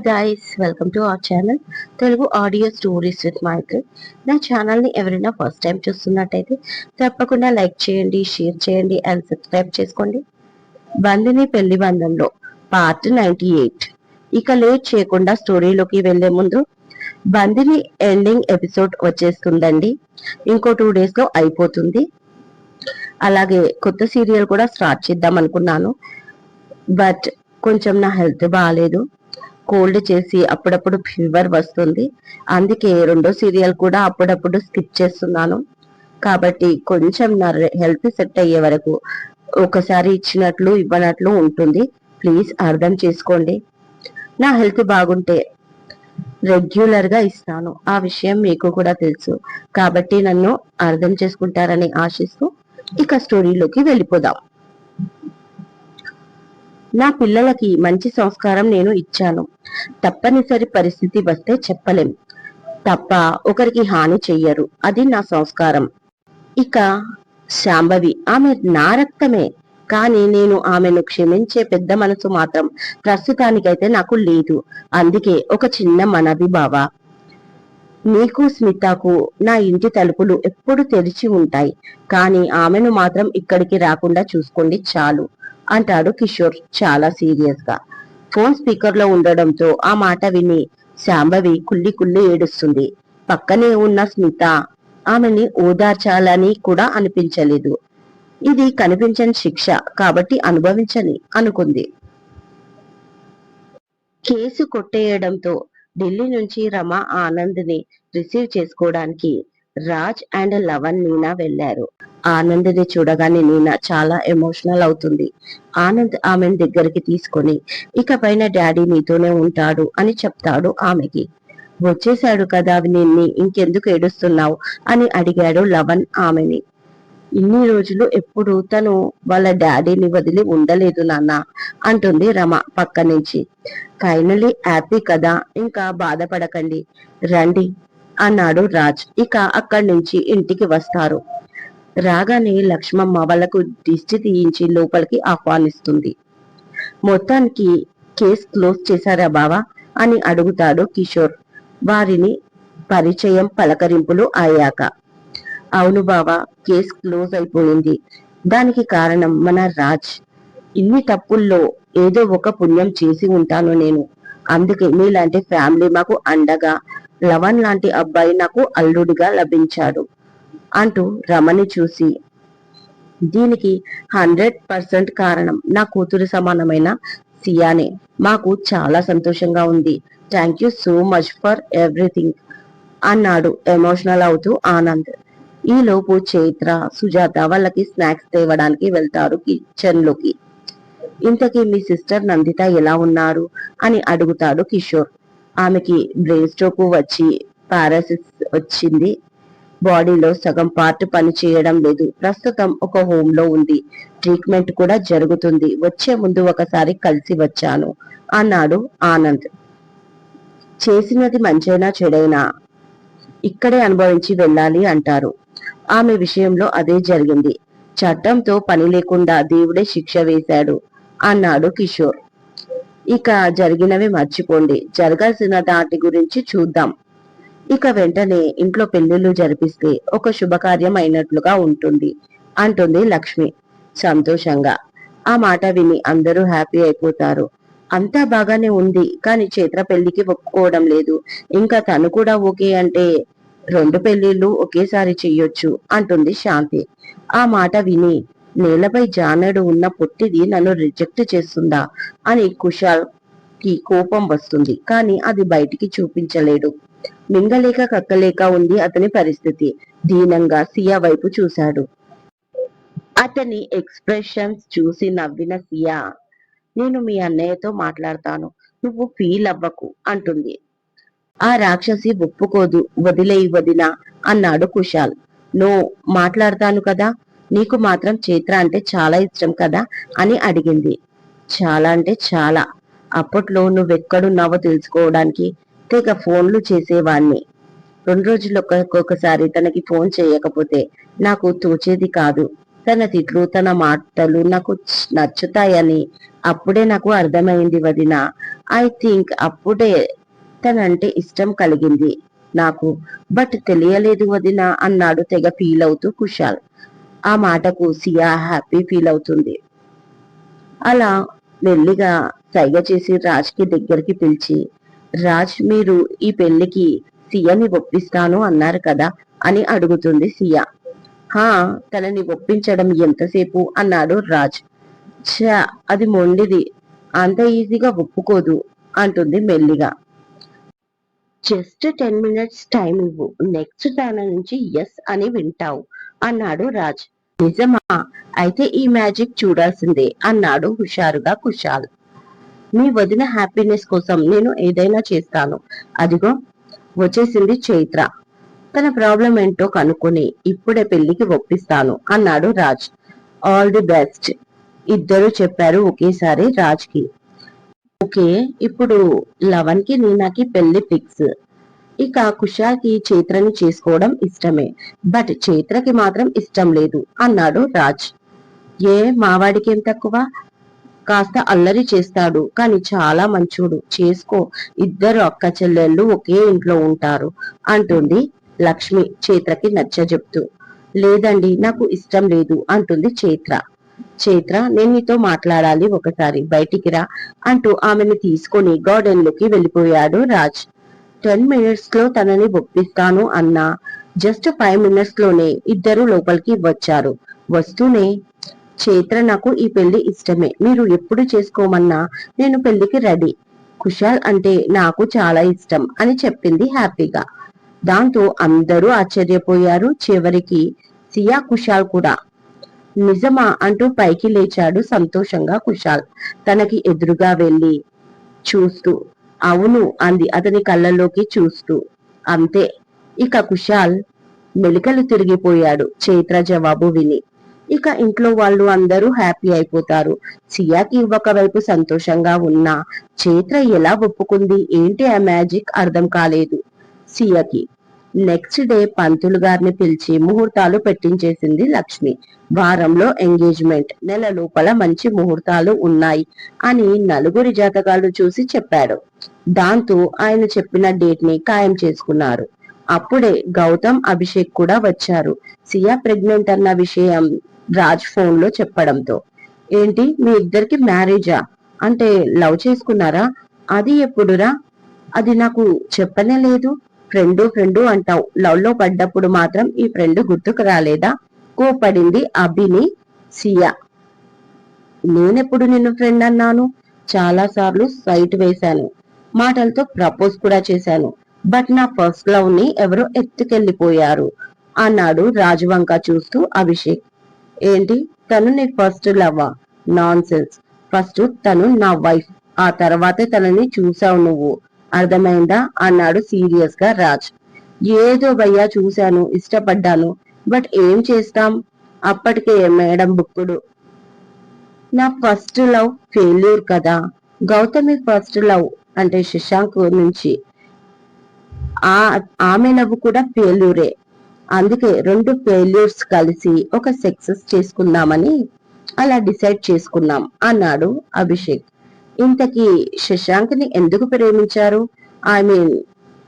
Guys welcome to our channel Telugu audio stories with Michael నా ఛానల్ని ఎవరైనా first time చూస్తున్నట్టయితే తప్పకుండా లైక్ చేయండి షేర్ చేయండి అండ్ సబ్స్క్రైబ్ చేసుకోండి. బందిని పెళ్ళి బంధంలో పార్ట్ నైంటీ ఎయిట్ ఇక లేట్ చేయకుండా స్టోరీలోకి వెళ్ళే ముందు బందిని ఎండింగ్ ఎపిసోడ్ వచ్చేస్తుందండి. ఇంకో టూ డేస్లో అయిపోతుంది. అలాగే కొత్త సీరియల్ కూడా స్టార్ట్ చేద్దాం అనుకున్నాను. బట్ కొంచెం నా హెల్త్ బాగాలేదు కోల్డ్ చేసి అప్పుడప్పుడు ఫీవర్ వస్తుంది. అందుకే రెండో సీరియల్ కూడా అప్పుడప్పుడు స్కిప్ చేస్తున్నాను. కాబట్టి కొంచెం నా హెల్త్ సెట్ అయ్యే వరకు ఒకసారి ఇచ్చినట్లు ఇవ్వనట్లు ఉంటుంది. ప్లీజ్ అర్థం చేసుకోండి. నా హెల్త్ బాగుంటే రెగ్యులర్గా ఇస్తాను. ఆ విషయం మీకు కూడా తెలుసు. కాబట్టి నన్ను అర్థం చేసుకుంటారని ఆశిస్తూ ఇక స్టోరీలోకి వెళ్ళిపోదాం. నా పిల్లలకి మంచి సంస్కారం నేను ఇచ్చాను. తప్పనిసరి పరిస్థితి వస్తే చెప్పలేం. తప్ప ఒకరికి హాని చెయ్యరు. అది నా సంస్కారం. ఇక శాంభవి ఆమె నా రక్తమే. కానీ నేను ఆమెను క్షమించే పెద్ద మనసు మాత్రం ప్రస్తుతానికైతే నాకు లేదు. అందుకే ఒక చిన్న మనవి బావా. నీకు స్మితకు నా ఇంటి తలుపులు ఎప్పుడు తెరిచి ఉంటాయి. కానీ ఆమెను మాత్రం ఇక్కడికి రాకుండా చూసుకోండి చాలు. అంటాడు కిషోర్ చాలా సీరియస్గా. ఫోన్ స్పీకర్లో ఉండడంతో ఆ మాట విని శాంభవి కుల్లి కుల్లి ఏడుస్తుంది. పక్కనే ఉన్న స్మిత ఆమెని ఓదార్చాలని కూడా అనిపించలేదు. ఇది కనిపించని శిక్ష కాబట్టి అనుభవించని అనుకుంది. కేసు కొట్టేయడంతో ఢిల్లీ నుంచి రమ ఆనంద్ని రిసీవ్ చేసుకోవడానికి రాజ్ అండ్ లవన్ నీనా వెళ్ళారు ఆనంద్ని చూడగానే నీనా చాలా ఎమోషనల్ అవుతుంది. ఆనంద్ ఆమెను దగ్గరికి తీసుకొని ఇక పైన డాడీ నీతోనే ఉంటాడు అని చెప్తాడు ఆమెకి. వచ్చేశాడు కదా నిన్ని ఇంకెందుకు ఏడుస్తున్నావు? అని అడిగాడు లవన్ ఆమెని. ఇన్ని రోజులు ఎప్పుడు తను వాళ్ళ డాడీని వదిలి ఉండలేదు నాన్న అంటుంది రమ పక్క నుంచి ఫైనలీ హ్యాపీ కదా ఇంకా బాధపడకండి రండి అన్నాడు రాజ్. ఇక అక్కడి నుంచి ఇంటికి వస్తారు. రాగానే లక్ష్మమ్మ వాళ్ళకు దిష్టి తీయించి లోపలికి ఆహ్వానిస్తుంది. మొత్తానికి కేస్ క్లోజ్ చేశారా బావా? అని అడుగుతాడు కిషోర్. వారిని పరిచయం పలకరింపులు అయ్యాక. అవును బావా కేస్ క్లోజ్ అయిపోయింది. దానికి కారణం మన రాజ్. ఇన్ని తప్పుల్లో ఏదో ఒక పుణ్యం చేసి ఉంటాను నేను. అందుకే మీలాంటి ఫ్యామిలీ మాకు అండగా లవన్ లాంటి అబ్బాయి నాకు అల్లుడిగా లభించాడు. అంటూ రమణి చూసి దీనికి హండ్రెడ్ పర్సెంట్ కారణం నా కూతురు సమానమైన సియానే. మాకు చాలా సంతోషంగా ఉంది. Thank you so much for everything అన్నాడు ఎమోషనల్ అవుతూ ఆనంద్. ఈలోపు చైత్ర సుజాత వాళ్ళకి స్నాక్స్ తేవడానికి వెళ్తారు కిచెన్లోకి. ఇంతకీ మీ సిస్టర్ నందిత ఎలా ఉన్నారు? అని అడుగుతాడు కిషోర్. ఆమెకి బ్రెయిన్ స్ట్రోక్ వచ్చి పారాసిస్ వచ్చింది. బాడీలో సగం పార్ట్ పని చేయడం లేదు. ప్రస్తుతం ఒక హోమ్లో ఉంది. ట్రీట్మెంట్ కూడా జరుగుతుంది. వచ్చే ముందు ఒకసారి కలిసి వచ్చాను. అన్నాడు ఆనంద్. చేసినది మంచైనా చెడైనా ఇక్కడే అనుభవించి వెళ్ళాలి అంటారు. ఆమె విషయంలో అదే జరిగింది. చట్టంతో పని లేకుండా దేవుడే శిక్ష వేశాడు అన్నాడు కిషోర్. ఇక జరిగినవి మర్చిపోండి. జరగాల్సిన దాటి గురించి చూద్దాం. ఇక వెంటనే ఇంట్లో పెళ్ళిళ్ళు జరిపిస్తే ఒక శుభకార్యం అయినట్లుగా ఉంటుంది అంటుంది లక్ష్మి సంతోషంగా. ఆ మాట విని అందరూ హ్యాపీ అయిపోతారు. అంతా బాగానే ఉంది కానీ చైత్ర పెళ్ళికి ఒప్పుకోవడం లేదు. ఇంకా తను కూడా ఓకే అంటే రెండు పెళ్ళిళ్ళు ఒకేసారి చెయ్యొచ్చు అంటుంది శాంతి. ఆ మాట విని నేలపై జానడు ఉన్న పొట్టిది నన్ను రిజెక్ట్ చేస్తుందా అని కుషాల్కి కోపం వస్తుంది కానీ అది బయటికి చూపించలేడు మింగలేక కక్కలేక ఉంది అతని పరిస్థితి. దీనంగా సియా వైపు చూశాడు. అతని ఎక్స్ప్రెషన్స్ చూసి నవ్విన సియా నేను మీ అన్నయ్యతో మాట్లాడతాను నువ్వు ఫీల్ అవ్వకు అంటుంది. ఆ రాక్షసి ఒప్పుకోదు వదిలేయి వదినా అన్నాడు కుశాల్. నో మాట్లాడతాను కదా నీకు మాత్రం చైత్ర అంటే చాలా ఇష్టం కదా అని అడిగింది. చాలా అంటే చాలా అప్పట్లో నువ్వెక్కడున్నావో తెలుసుకోవడానికి తెగ ఫోన్లు చేసేవాణ్ణి. రెండు రోజులు ఒక్కొక్కసారి తనకి ఫోన్ చేయకపోతే నాకు తోచేది కాదు. తన తిట్లు తన మాటలు నాకు నచ్చుతాయని అప్పుడే నాకు అర్థమైంది వదిన. ఐ థింక్ అప్పుడే తనంటే ఇష్టం కలిగింది. నాకు బట్ తెలియలేదు వదిన అన్నాడు తెగ ఫీల్ అవుతూ కుషాల్ ఆ మాటకు సియా హ్యాపీ ఫీల్ అవుతుంది. అలా మెల్లిగా సైగ చేసి రాజ్కి దగ్గరికి పిలిచి రాజ్ మీరు ఈ పెళ్ళికి సియాని ఒప్పిస్తాను అన్నారు కదా అని అడుగుతుంది సియా. హా తనని ఒప్పించడం ఎంతసేపు? అన్నాడు రాజ్. ఛా అది మొండిది. అంత ఈజీగా ఒప్పుకోదు అంటుంది మెల్లిగా. జస్ట్ టెన్ మినిట్స్ టైం ఇవ్వు. నెక్స్ట్ తన నుంచి ఎస్ అని వింటావు అన్నాడు రాజ్. నిజమా? అయితే ఈ మ్యాజిక్ చూడాల్సిందే అన్నాడు హుషారుగా కుషాల్ మీ వదిన హ్యాపీనెస్ కోసం నేను ఏదైనా చేస్తాను. అదిగో వచ్చేసింది చైత్ర. తన ప్రాబ్లం ఏంటో కనుక్కొని ఇప్పుడే పెళ్ళికి ఒప్పిస్తాను అన్నాడు రాజ్. ఆల్ ది బెస్ట్ ఇద్దరు చెప్పారు ఒకేసారి రాజ్కి ఓకే ఇప్పుడు లవన్కి నీనాకి పెళ్ళి ఫిక్స్ ఇక కుషాకి కి చైత్రని చేసుకోవడం ఇష్టమే. బట్ చైత్రకి మాత్రం ఇష్టం లేదు అన్నాడు రాజ్. ఏ మావాడికి ఏం తక్కువ? కాస్త అల్లరి చేస్తాడు. కానీ చాలా మంచోడు. చేసుకో. ఇద్దరు అక్క చెల్లెళ్ళు ఒకే ఇంట్లో ఉంటారు అంటుంది లక్ష్మి చైత్రకి నచ్చ చెప్తూ లేదండి నాకు ఇష్టం లేదు అంటుంది చైత్ర. చైత్ర నేను నీతో మాట్లాడాలి ఒకసారి. బయటికి రా అంటూ ఆమెను తీసుకొని గార్డెన్లోకి వెళ్ళిపోయాడు రాజ్. టెన్ మినిట్స్లో తనని ఒప్పిస్తాను అన్నా. జస్ట్ ఫైవ్ మినిట్స్లోనే ఇద్దరు లోపలికి వచ్చారు. వస్తూనే చైత్ర నాకు ఈ పెళ్ళి ఇష్టమే. మీరు ఎప్పుడు చేసుకోమన్నా నేను పెళ్ళికి రెడీ. కుషాల్ అంటే నాకు చాలా ఇష్టం అని చెప్పింది హ్యాపీగా. దాంతో అందరూ ఆశ్చర్యపోయారు. చివరికి సియా కుషాల్ కూడా. నిజమా అంటూ పైకి లేచాడు సంతోషంగా కుషాల్ తనకి ఎదురుగా వెళ్ళి చూస్తూ అవును అంది అతని కళ్ళల్లోకి చూస్తూ. అంతే. ఇక కుషాల్ మెలికలు తిరిగిపోయాడు. చైత్ర జవాబు విని. ఇక ఇంట్లో వాళ్ళు అందరూ హ్యాపీ అయిపోతారు. సియాకి ఒకవైపు సంతోషంగా ఉన్నా చైత్ర ఎలా ఒప్పుకుంది? ఏంటి ఆ మ్యాజిక్? అర్థం కాలేదు. సియాకి నెక్స్ట్ డే పంతులు గారిని పిలిచి ముహూర్తాలు పెట్టించేసింది లక్ష్మి. వారంలో ఎంగేజ్మెంట్. నెల లోపల మంచి ముహూర్తాలు ఉన్నాయి అని నలుగురి జాతకాలు చూసి చెప్పాడు. దాంతో ఆయన చెప్పిన డేట్ని ఖాయం చేసుకున్నారు. అప్పుడే గౌతమ్ అభిషేక్ కూడా వచ్చారు. సియా ప్రెగ్నెంట్ అన్న విషయం రాజ్ ఫోన్లో చెప్పడంతో. ఏంటి మీ ఇద్దరికి మ్యారేజా? అంటే లవ్ చేసుకున్నారా? అది ఎప్పుడురా? అది నాకు చెప్పనే లేదు. ఫ్రెండు ఫ్రెండు అంటావు. లవ్లో పడ్డప్పుడు మాత్రం ఈ ఫ్రెండ్ గుర్తుకు రాలేదా? కోపడింది అభిని సియా. నేనెప్పుడు నిన్ను ఫ్రెండ్ అన్నాను? చాలా సార్లు సైట్ వేశాను. మాటలతో ప్రపోజ్ కూడా చేశాను. బట్ నా ఫస్ట్ లవ్ని ఎవరో ఎత్తుకెళ్ళిపోయారు అన్నాడు రాజవంక చూస్తూ అభిషేక్. ఏంటి? తను నీ ఫస్ట్ లవ్వా నాన్ సెన్స్ ఫస్ట్ తను నా వైఫ్ ఆ తర్వాతే తనని చూసావు నువ్వు. అర్థమైందా? అన్నాడు సీరియస్గా రాజ్. ఏదో భయ్యా చూశాను ఇష్టపడ్డాను. బట్ ఏం చేస్తాం? అప్పటికే మేడం బుక్కుడు. నా ఫస్ట్ లవ్ ఫెయిల్యూర్ కదా. గౌతమి ఫస్ట్ లవ్ అంటే శశాంక్ నుంచి ఆ ఆమె లవ్ కూడా ఫెయిల్యూరే అందుకే రెండు ఫెయిల్యూర్స్ కలిసి ఒక సక్సెస్ చేసుకుందామని అలా డిసైడ్ చేసుకున్నాం అన్నాడు అభిషేక్. ఇంతకీ శశాంక్ని ఎందుకు ప్రేమించారు? ఐ మీన్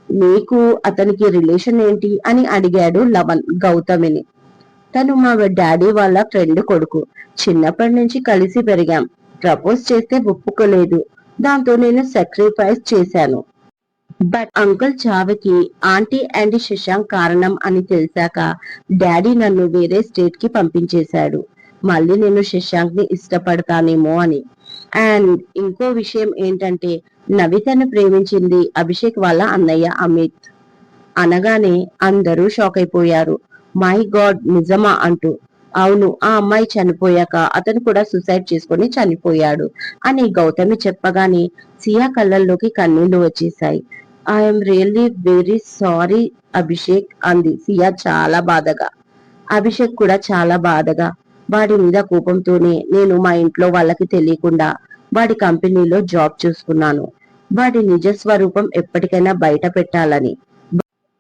మీకు అతనికి రిలేషన్ ఏంటి అని అడిగాడు లవన్ గౌతమిని. తను మా డాడీ వాళ్ళ ఫ్రెండ్ కొడుకు. చిన్నప్పటి నుంచి కలిసి పెరిగాం. ప్రపోజ్ చేస్తే ఒప్పుకోలేదు. దాంతో నేను సాక్రిఫైస్ చేశాను. బట్ అంకుల్ చావుకి ఆంటీ అండ్ శశాంక్ కారణం అని తెలిసాక డాడీ నన్ను వేరే స్టేట్కి పంపించేశాడు. మళ్ళీ నేను శశాంక్ని ఇష్టపడతానేమో అని. అండ్ ఇంకో విషయం ఏంటంటే నవితను ప్రేమించింది అభిషేక్ వాళ్ళ అన్నయ్య అమిత్. అనగానే అందరూ షాక్ అయిపోయారు. మై గాడ్ నిజమా అంటూ. అవును ఆ అమ్మాయి చనిపోయాక అతను కూడా సూసైడ్ చేసుకొని చనిపోయాడు అని గౌతమి చెప్పగానే సియా కళ్ళల్లోకి కన్నీళ్ళు వచ్చేసాయి I'm really very sorry Abhishek అంది. సియా చాలా బాధగా. అభిషేక్ కూడా చాలా బాధగా. వాడి మీద కోపంతోనే నేను మా ఇంట్లో వాళ్ళకి తెలియకుండా వాడి కంపెనీలో జాబ్ చూసుకున్నాను. వాడి నిజ స్వరూపం ఎప్పటికైనా బయట పెట్టాలని.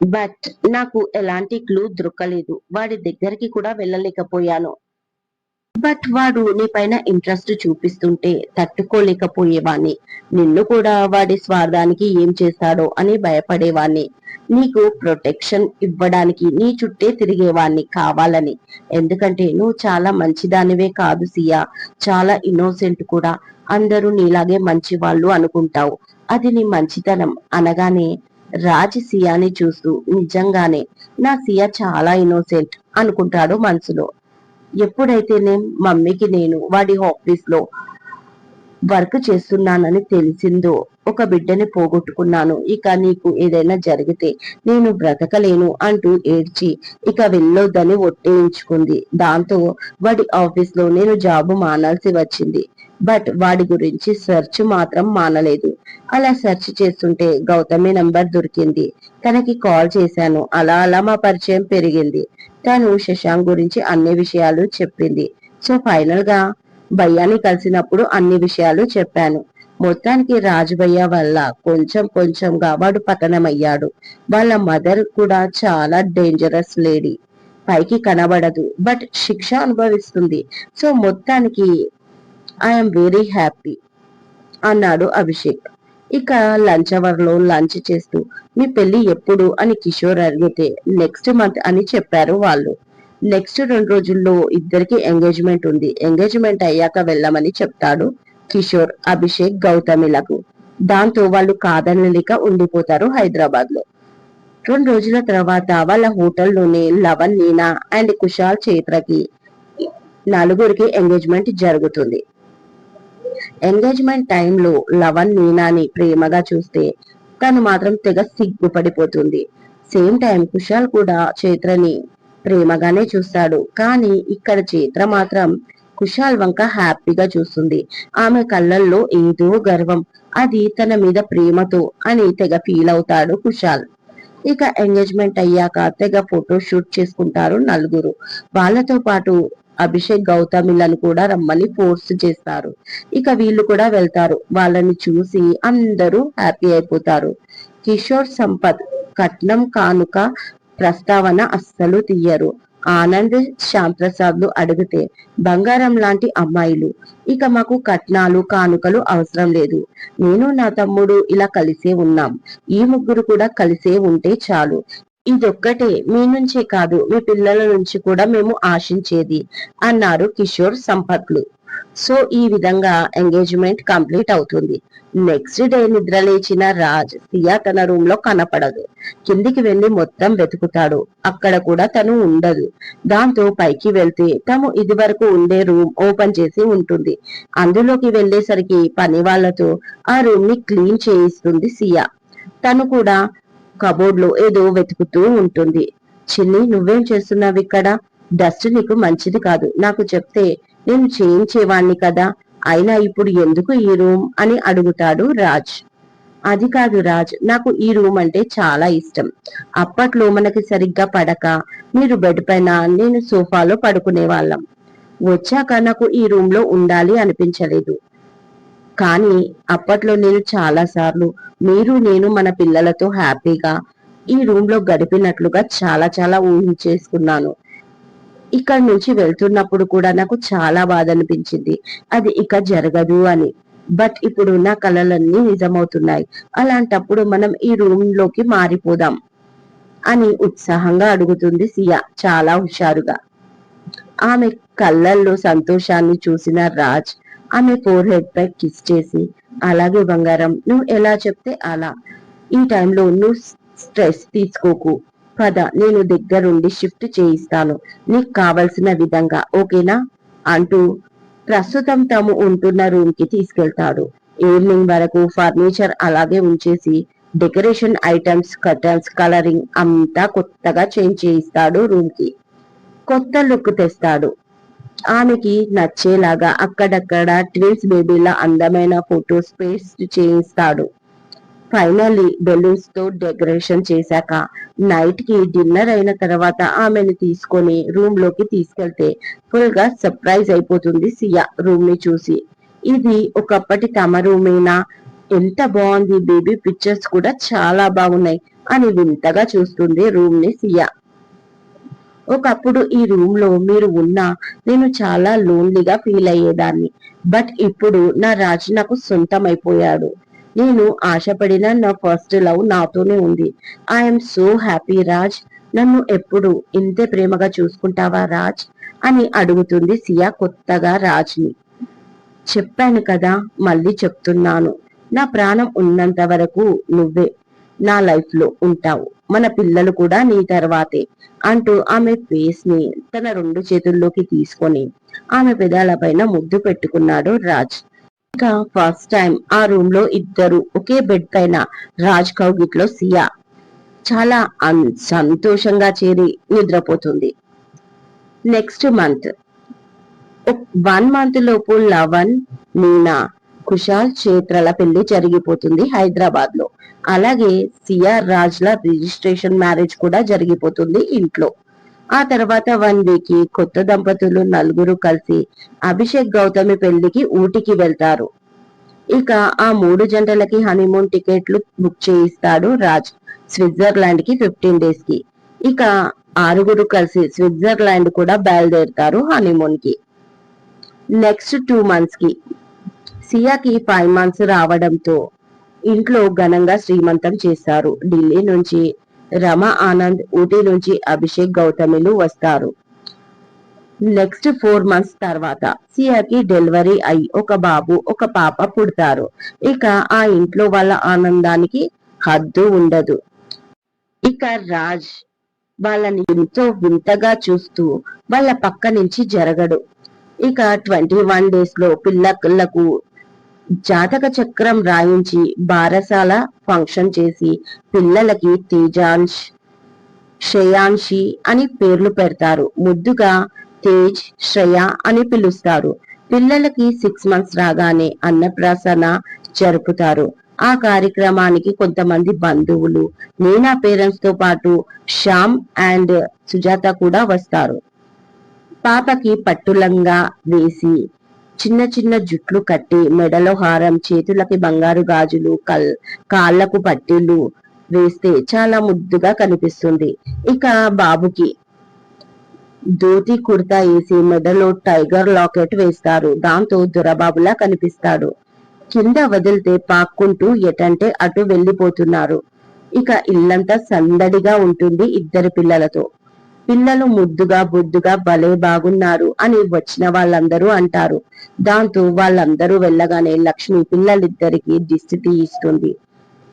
బట్ నాకు ఎలాంటి క్లూ దొరకలేదు. వాడి దగ్గరికి కూడా వెళ్ళలేకపోయాను. బట్ వాడు నీ పైన ఇంట్రెస్ట్ చూపిస్తుంటే తట్టుకోలేకపోయేవాణ్ణి. నిన్ను కూడా వాడి స్వార్థానికి ఏం చేస్తాడో అని భయపడేవాణ్ణి. నీకు ప్రొటెక్షన్ ఇవ్వడానికి నీ చుట్టే తిరిగేవాణ్ణి కావాలని. ఎందుకంటే నువ్వు చాలా మంచిదానివే కాదు సియా. చాలా ఇన్నోసెంట్ కూడా. అందరూ నీలాగే మంచి వాళ్ళు అనుకుంటావు. అది నీ మంచితనం అనగానే రాజ్ సియాని చూస్తూ నిజంగానే నా సియా చాలా ఇన్నోసెంట్ అనుకుంటాడు మనసులో. ఎప్పుడైతే నేను మమ్మీకి నేను వాడి ఆఫీస్లో వర్క్ చేస్తున్నానని తెలిసిందో ఒక బిడ్డని పోగొట్టుకున్నాను. ఇక నీకు ఏదైనా జరిగితే నేను బ్రతకలేను అంటూ ఏడ్చి ఇక వెళ్ళొద్దని ఒట్టేయించుకుంది దాంతో వాడి ఆఫీస్లో నేను జాబు మానాల్సి వచ్చింది. బట్ వాడి గురించి సెర్చ్ మాత్రం మానలేదు. అలా సెర్చ్ చేస్తుంటే గౌతమి నంబర్ దొరికింది. తనకి కాల్ చేశాను. అలా అలా మా పరిచయం పెరిగింది. తను శశాంక్ గురించి అన్ని విషయాలు చెప్పింది. సో ఫైనల్గా భయ్యాని కలిసినప్పుడు అన్ని విషయాలు చెప్పాను. మొత్తానికి రాజుభయ్య వల్ల కొంచెం కొంచెంగా వాడు పతనమయ్యాడు. వాళ్ళ మదర్ కూడా చాలా డేంజరస్ లేడీ పైకి కనబడదు. బట్ శిక్ష అనుభవిస్తుంది. సో మొత్తానికి ఐఎమ్ వెరీ హ్యాపీ అన్నాడు అభిషేక్. ఇక లంచ్ అవర్లో లంచ్ చేస్తూ మీ పెళ్ళి ఎప్పుడు? అని కిషోర్ అడిగితే నెక్స్ట్ మంత్ అని చెప్పారు వాళ్ళు. నెక్స్ట్ రెండు రోజుల్లో ఇద్దరికి ఎంగేజ్మెంట్ ఉంది. ఎంగేజ్మెంట్ అయ్యాక వెళ్ళమని చెప్తాడు కిషోర్ అభిషేక్ గౌతమిలకు. దాంతో వాళ్ళు కాదనలేక ఉండిపోతారు హైదరాబాద్లో రెండు రోజుల తర్వాత వాళ్ళ హోటల్లోనే లవన్ నీనా అండ్ కుషాల్ చేత్రకి నలుగురికి ఎంగేజ్మెంట్ జరుగుతుంది. ఎంగేజ్మెంట్ టైంలో లవన్ మీనాని ప్రేమగా చూస్తే తను మాత్రం తెగ సిగ్గుపడిపోతుంది. సేమ్ టైం కుషాల్ కూడా చైత్రని ప్రేమగానే చూస్తాడు. కానీ ఇక్కడ చైత్ర మాత్రం కుషాల్ వంక హ్యాపీగా చూస్తుంది. ఆమె కళ్ళల్లో ఏదో గర్వం. అది తన మీద ప్రేమతో అని తెగ ఫీల్ అవుతాడు కుషాల్ ఇక ఎంగేజ్మెంట్ అయ్యాక తెగ ఫోటో షూట్ చేసుకుంటారు నలుగురు. వాళ్ళతో పాటు అభిషేక్ గౌతమిలను కూడా రమ్మని ఫోర్స్ చేస్తారు. ఇక వీళ్ళు కూడా వెళ్తారు. వాళ్ళని చూసి అందరూ హ్యాపీ అయిపోతారు. కిషోర్ సంపత్ కట్నం కానుక ప్రస్తావన అస్సలు తీయరు. ఆనంద్ శ్యామ్ ప్రసాద్లు అడిగితే బంగారం లాంటి అమ్మాయిలు. ఇక మాకు కట్నాలు కానుకలు అవసరం లేదు. నేను నా తమ్ముడు ఇలా కలిసే ఉన్నాం. ఈ ముగ్గురు కూడా కలిసే ఉంటే చాలు. ఇదొక్కటే మీ నుంచే కాదు మీ పిల్లల నుంచి కూడా మేము ఆశించేది అన్నారు కిషోర్ సంపత్లు. సో ఈ విధంగా ఎంగేజ్మెంట్ కంప్లీట్ అవుతుంది. నెక్స్ట్ డే నిద్ర లేచిన రాజ్ సియా తన రూమ్లో కనపడదు. కిందికి వెళ్ళి మొత్తం వెతుకుతాడు. అక్కడ కూడా తను ఉండదు. దాంతో పైకి వెళ్తే తాము ఇది వరకు ఉండే రూమ్ ఓపెన్ చేసి ఉంటుంది. అందులోకి వెళ్ళేసరికి పని వాళ్ళతో ఆ రూమ్ని క్లీన్ చేయిస్తుంది సియా. తను కూడా కబోర్డ్లో ఏదో వెతుకుతూ ఉంటుంది. చిన్ని నువ్వేం చేస్తున్నావు ఇక్కడ? డస్ట్ నీకు మంచిది కాదు. నాకు చెప్తే నేను చేయించేవాణ్ణి కదా. అయినా ఇప్పుడు ఎందుకు ఈ రూమ్? అని అడుగుతాడు రాజ్. అది కాదు రాజ్. నాకు ఈ రూమ్ అంటే చాలా ఇష్టం. అప్పట్లో మనకి సరిగ్గా పడక. మీరు బెడ్ పైన నేను సోఫాలో పడుకునే వాళ్ళం వచ్చాక నాకు ఈ రూమ్లో ఉండాలి అనిపించలేదు. కానీ అప్పట్లో నేను చాలా సార్లు మీరు నేను మన పిల్లలతో హ్యాపీగా ఈ రూమ్లో గడిపినట్లుగా చాలా చాలా ఊహించేసుకున్నాను. ఇక్కడ నుంచి వెళ్తున్నప్పుడు కూడా నాకు చాలా బాధ అనిపించింది అది ఇక జరగదు అని. బట్ ఇప్పుడు నా కళలన్నీ నిజమవుతున్నాయి. అలాంటప్పుడు మనం ఈ రూమ్లోకి మారిపోదాం అని ఉత్సాహంగా అడుగుతుంది సియా చాలా హుషారుగా. ఆమె కళ్ళల్లో సంతోషాన్ని చూసిన రాజ్ ఆమె ఫోర్ హెడ్ పై కిస్ చేసి అలాగే బంగారం నువ్వు ఎలా చెప్తే అలా. ఈ టైంలో నువ్వు స్ట్రెస్ తీసుకోకు. పద నేను దగ్గరుండి షిఫ్ట్ చేయిస్తాను. నీకు కావలసిన విధంగా ఓకేనా? అంటూ ప్రస్తుతం తాము ఉంటున్న రూమ్కి తీసుకెళ్తాడు. ఈవినింగ్ వరకు ఫర్నిచర్ అలాగే ఉంచేసి డెకరేషన్ ఐటమ్స్ కర్టన్స్ కలరింగ్ అంతా కొత్తగా చేంజ్ చేయిస్తాడు రూమ్కి. కొత్త లుక్ తెస్తాడు. ఆమెకి నచ్చేలాగా అక్కడక్కడ ట్విన్స్ బేబీల అందమైన ఫొటోస్ పేస్ట్ చేయిస్తాడు. ఫైనల్లీ బెలూన్స్తో డెకరేషన్ చేశాక నైట్కి డిన్నర్ అయిన తర్వాత ఆమెను తీసుకొని రూమ్లోకి తీసుకెళ్తే ఫుల్గా సర్ప్రైజ్ అయిపోతుంది సియా రూమ్ని చూసి. ఇది ఒకప్పటి తమ రూమేనా? ఎంత బాగుంది బేబీ పిక్చర్స్ కూడా చాలా బాగున్నాయి అని వింతగా చూస్తుంది రూమ్ని సియా. ఒకప్పుడు ఈ రూమ్లో మీరు ఉన్నా నేను చాలా లోన్లీగా ఫీల్ అయ్యేదాన్ని. బట్ ఇప్పుడు నా రాజ్ నాకు సొంతమైపోయాడు. నేను ఆశపడిన నా ఫస్ట్ లవ్ నాతోనే ఉంది. I'm so happy Raj. నన్ను ఎప్పుడు ఇంతే ప్రేమగా చూసుకుంటావా రాజ్? అని అడుగుతుంది సియా కొత్తగా రాజ్ని. చెప్పాను కదా మళ్ళీ చెప్తున్నాను. నా ప్రాణం ఉన్నంత వరకు నువ్వే నా లైఫ్లో ఉంటావు. మన పిల్లలు కూడా నీ తర్వాతే అంటూ ఆమె ఫేస్ని తన రెండు చేతుల్లోకి తీసుకొని ఆమె పెదాల పైన ముద్దు పెట్టుకున్నాడు రాజ్. ఇంకా ఫస్ట్ టైం ఆ రూమ్లో ఇద్దరు ఒకే బెడ్ పైన రాజ్ కౌగిట్లో సియా చాలా సంతోషంగా చేరి నిద్రపోతుంది. నెక్స్ట్ మంత్ వన్ మంత్ లోపు లవన్ మీనా కుషాల్ చేత్రల పెళ్ళి జరిగిపోతుంది హైదరాబాద్లో అలాగే సిఆర్ రాజ్ల రిజిస్ట్రేషన్ మ్యారేజ్ కూడా జరిగిపోతుంది ఇంట్లో. ఆ తర్వాత వన్ వీక్ కొత్త దంపతులు నలుగురు కలిసి అభిషేక్ గౌతమి పెళ్ళికి ఊటికి వెళ్తారు. ఇక ఆ మూడు జంటలకి హనీమూన్ టికెట్లు బుక్ చేయిస్తాడు రాజ్ స్విట్జర్లాండ్కి ఫిఫ్టీన్ డేస్కి ఇక ఆరుగురు కలిసి స్విట్జర్లాండ్ కూడా బయలుదేరుతారు హనీమూన్కి నెక్స్ట్ టూ మంత్స్కి సియాకి ఫైవ్ మంత్స్ రావడంతో ఇంట్లో ఘనంగా శ్రీమంతం చేస్తారు ఢిల్లీ నుంచి రమ ఆనంద్ ఊటీ నుంచి అభిషేక్ గౌతమిలు వస్తారు. నెక్స్ట్ ఫోర్ మంత్స్ తర్వాత సియాకి డెలివరీ అయి ఒక బాబు ఒక పాప పుడతారు. ఇక ఆ ఇంట్లో వాళ్ళ ఆనందానికి హద్దు ఉండదు. ఇక రాజ్ వాళ్ళని ఎంతో వింతగా చూస్తూ వాళ్ళ పక్క నుంచి జరగడు. ఇక ట్వంటీ వన్ డేస్లో పిల్లలకు జాతక చక్రం రాయించి బారసాల ఫంక్షన్ చేసి పిల్లలకి తేజాంశ్ శ్రేయాంశి అని పేర్లు పెడతారు. ముద్దుగా తేజ్ శ్రేయ అని పిలుస్తారు. పిల్లలకి సిక్స్ మంత్స్ రాగానే అన్నప్రాసన జరుపుతారు. ఆ కార్యక్రమానికి కొంతమంది బంధువులు నేనా పేరెంట్స్తో పాటు శ్యామ్ అండ్ సుజాత కూడా వస్తారు. పాపకి పట్టులంగా వేసి చిన్న చిన్న జుట్లు కట్టి మెడలో హారం చేతులకి బంగారు గాజులు కల్ కాళ్ళకు పట్టీలు వేస్తే చాలా ముద్దుగా కనిపిస్తుంది. ఇక బాబుకి ధోతి కుర్తా వేసి మెడలో టైగర్ లాకెట్ వేస్తారు. దాంతో దురబాబులా కనిపిస్తాడు. కింద వదిలితే పాక్కుంటూ ఎటంటే అటు వెళ్ళిపోతున్నారు ఇక ఇల్లంతా సందడిగా ఉంటుంది ఇద్దరు పిల్లలతో. పిల్లలు ముద్దుగా బుద్దుగా భలే బాగున్నారు అని వచ్చిన వాళ్ళందరూ అంటారు. దాంతో వాళ్ళందరూ వెళ్ళగానే లక్ష్మి పిల్లలిద్దరికి దిష్టి తీయిస్తుంది.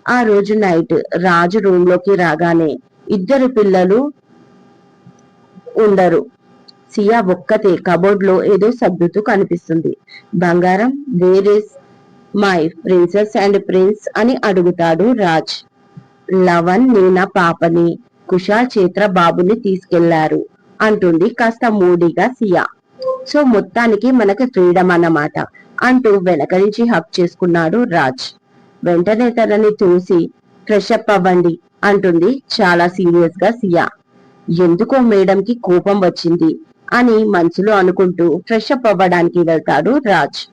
ఆ రోజు నైట్ రాజు రూమ్లోకి రాగానే ఇద్దరు పిల్లలు ఉండరు. సియా ఒక్కతే కబోర్డ్లో ఏదో సర్దుతూ కనిపిస్తుంది. బంగారం where's my princess and prince అని అడుగుతాడు రాజ్. లవన్ నీనా పాపని కుషా చేత్ర బాబుని తీసుకెళ్ళారు. అంటుంది కాస్త మూడీగా సియా. సో మొత్తానికి మనకి ఫ్రీడమ్ అన్నమాట. అంటూ వెనక నుంచి హక్ చేసుకున్నాడు రాజ్. వెంటనే తనని చూసి ఫ్రెష్ అప్ అవ్వండి అంటుంది చాలా సీరియస్గా సియా. ఎందుకో మేడం కి కోపం వచ్చింది అని మనసులో అనుకుంటూ ఫ్రెష్ అప్ అవ్వడానికి వెళ్తాడు రాజ్.